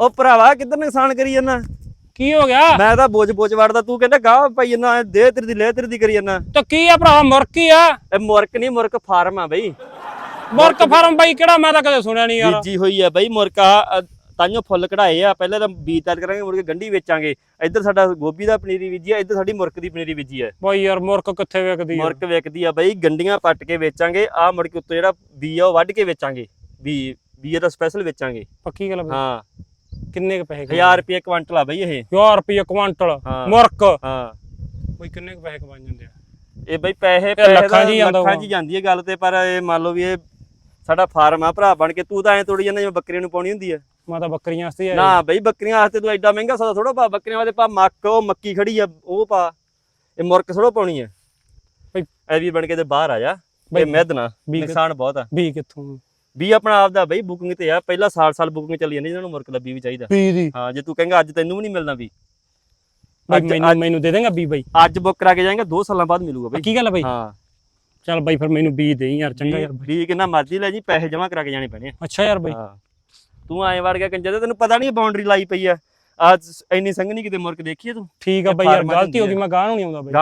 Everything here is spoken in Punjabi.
ਉਹ ਭਰਾਵਾ ਕਿੱਧਰ ਨੁਕਸਾਨ ਕਰੀ ਜਾਂਦਾ? ਕੀ ਹੋ ਗਿਆ? ਮੈਂ ਤਾਂ ਬੋਝ ਬੋਝ ਵੜਦਾ ਤੂੰ ਕਹਿੰਦਾ ਗਾਹ ਪਈ ਜਾਂਦਾ ਦੇ ਤੇਰੀ ਦੀ ਲੈ ਤੇਰੀ ਦੀ ਕਰੀ ਜਾਂਦਾ। ਤੇ ਕੀ ਆ ਭਰਾ ਮੁਰਕੀ ਆ। ਇਹ ਮੁਰਕ ਨਹੀਂ ਮੁਰਕ ਫਾਰਮ ਆ ਬਈ। ਮੁਰਕ ਫਾਰਮ ਬਾਈ ਕਿਹੜਾ ਮੈਂ ਤਾਂ ਕਦੇ ਸੁਣਿਆ ਨਹੀਂ ਯਾਰ। ਬੀਜੀ ਹੋਈ ਆ ਬਈ ਮੁਰਕਾ ਤਾਂਿਓ ਫੁੱਲ ਕਢਾਏ ਆ। ਪਹਿਲਾਂ ਤਾਂ ਬੀਜ ਤਿਆਰ ਕਰਾਂਗੇ ਮੁੜ ਕੇ ਗੰਢੀ ਵੇਚਾਂਗੇ। ਇੱਧਰ ਸਾਡਾ ਗੋਭੀ ਦਾ ਪਨੀਰੀ ਬੀਜੀ ਆ ਇੱਧਰ ਸਾਡੀ ਮੁਰਕ ਦੀ ਪਨੀਰੀ ਬੀਜੀ ਆ। ਬਾਈ ਯਾਰ ਮੁਰਕ ਕਿੱਥੇ ਵੇਖਦੀ ਆ? ਮੁਰਕ ਵਿਕਦੀ ਆ ਬਈ ਗੰਡੀਆਂ ਪੱਟ ਕੇ ਵੇਚਾਂਗੇ। ਆ ਮੁੜ ਕੇ ਉੱਤੋਂ ਜਿਹੜਾ ਬੀ ਆ ਉਹ ਵੱਢ ਕੇ ਵੇਚਾਂਗੇ। ਬੀ ਬੀ ਦਾ ਸਪੈਸ਼ਲ ਵੇਚਾਂਗੇ। ਪੱਕੀ ਗੱਲ ਹਾਂ। ਕਿੰਨੇ ਕ ਪੈਸੇ 1000 ਰੁਪਏ ਕੁਆਂਟਲ ਆ ਬਈ ਇਹ। 1000 ਰੁਪਏ ਕੁਆਂਟਲ ਹਾਂ। ਮੁਰਕ ਹਾਂ। ਬਈ ਕਿੰਨੇ ਕ ਪੈਸੇ ਕਮਾਈ ਜਾਂਦੇ ਆ? ਇਹ ਬਈ ਪੈਸੇ ਲੱਖਾਂ ਪੈਸੇ ਲੱਖਾਂ 'ਚ ਹੋਊਗਾ। ਹੀ ਜਾਂਦੀ ਹੈ ਗੱਲ ਤੇ ਪਰ ਇਹ ਮੰਨ ਲਓ ਵੀ ਇਹ ਸਾਡਾ ਫਾਰਮ ਆ ਭਰਾ ਬਣ ਕੇ। ਤੂੰ ਤਾਂ ਐ ਤੋੜੀ ਜਾਂਦਾ ਜਿਵੇਂ ਬੱਕਰੀਆਂ ਨੂੰ ਪਾਉਣੀ ਹੁੰਦੀ ਆ। ਮੈਂ ਤਾਂ ਬੱਕਰੀਆਂ ਵਾਸਤੇ ਆਇਆ ਨਾ ਬਈ ਬੱਕਰੀਆਂ ਵਾਸਤੇ ਤੂੰ ਐਡਾ ਮਹਿੰਗਾ ਸੌਦਾ ਥੋੜਾ ਪਾ। ਬੱਕਰੀਆਂ ਵਾਸਤੇ ਪਾ ਮੱਕ ਉਹ ਮੱਕੀ ਖੜੀ ਆ ਉਹ ਪਾ। ਇਹ ਮੁਰਕ ਥੋੜਾ ਪਾਉਣੀ ਆ। ਬਈ ਐ ਵੀ ਬਣ ਕੇ ਤੇ ਬਾਹਰ ਆ ਜਾ। ਬਈ ਮਿਹਦ ਨਾ ਨੁਕਸਾਨ ਬਹੁਤ ਆ। ਵੀ ਕਿੱਥੋਂ? ਵੀ ਆਪਣਾ ਆਪ ਦਾ ਬਈ ਬੁਕਿੰਗ ਤੇ ਆ ਪਹਿਲਾਂ ਸਾਲ ਸਾਲ ਬੁਕਿੰਗ ਚੱਲੀ ਜਾਂਦੀ ਇਹਨਾਂ ਨੂੰ ਮੁਰਕ ਲੱਭੀ ਵੀ ਚਾਹੀਦਾ। ਦੀ। ਹਾਂ ਜੇ ਤੂੰ ਕਹੇਂਗਾ ਅੱਜ ਤੈਨੂੰ ਵੀ ਨਹੀਂ ਮਿਲਣਾ ਵੀ ਅੱਜ- ਮੈਨੂੰ ਅੱਜ- ਮੈਨੂੰ ਦੇ ਦੇਂਗਾ ਵੀ ਬਾਈ? ਅੱਜ ਬੁੱਕ ਕਰਾ ਕੇ ਜਾਏਗਾ 2 ਸਾਲਾਂ ਬਾਅਦ ਮਿਲੂਗਾ ਬਈ। ਕੀ ਗੱਲ ਬਾਈ? ਹਾਂ। ਚੱਲ ਬਾਈ ਫਿਰ ਮੈਨੂੰ ਵੀ ਦੇ ਯਾਰ ਚੰਗਾ ਯਾਰ ਵੀ ਕਿੰਨਾ ਮਰਜ਼ੀ ਲੈ ਜੀ ਪੈਸੇ ਜਮਾ ਕਰਾ ਕੇ ਜਾਣੇ ਪੈਣੇ ਆ। ਅੱਛਾ ਯਾਰ ਬਾਈ। ਹਾਂ। ਤੂੰ ਐਂ ਵੜ ਗਿਆ ਕੰਜਰ ਤੇ ਤੈਨੂੰ ਪਤਾ ਨਹੀਂ ਬਾਉਂਡਰੀ ਲਾਈ ਪਈ ਆ। ਆ ਇੰਨੀ ਸੰਘਣੀ ਕਿਤੇ ਮੁਰਕ ਦੇਖੀ ਤੂੰ? ਠੀਕ ਆ ਬਾਈ ਯਾਰ ਗਲਤੀ ਹੋ ਗਈ ਮੈਂ ਗਾਹ ਨੂੰ ਨਹੀਂ ਆਉਂਦਾ ਬਾਈ।